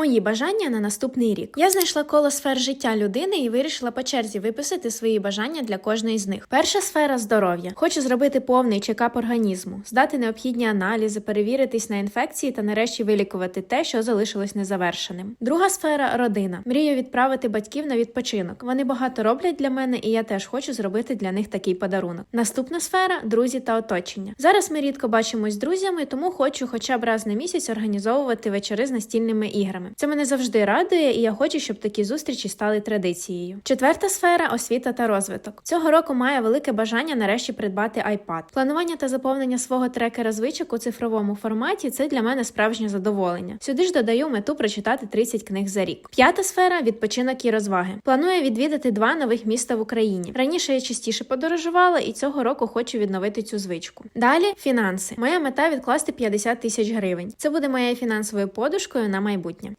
Мої бажання на наступний рік. Я знайшла коло сфер життя людини і вирішила по черзі виписати свої бажання для кожної з них. Перша сфера здоров'я. Хочу зробити повний чекап організму, здати необхідні аналізи, перевіритись на інфекції та нарешті вилікувати те, що залишилось незавершеним. Друга сфера родина. Мрію відправити батьків на відпочинок. Вони багато роблять для мене, і я теж хочу зробити для них такий подарунок. Наступна сфера друзі та оточення. Зараз ми рідко бачимось з друзями, тому хочу хоча б раз на місяць організовувати вечори з настільними іграми. Це мене завжди радує, і я хочу, щоб такі зустрічі стали традицією. Четверта сфера освіта та розвиток. Цього року маю велике бажання нарешті придбати iPad. Планування та заповнення свого трекера звичок у цифровому форматі це для мене справжнє задоволення. Сюди ж додаю мету прочитати 30 книг за рік. П'ята сфера відпочинок і розваги. Планую відвідати два нових міста в Україні. Раніше я частіше подорожувала, і цього року хочу відновити цю звичку. Далі фінанси. Моя мета відкласти 50 тисяч гривень. Це буде моєю фінансовою подушкою на майбутнє.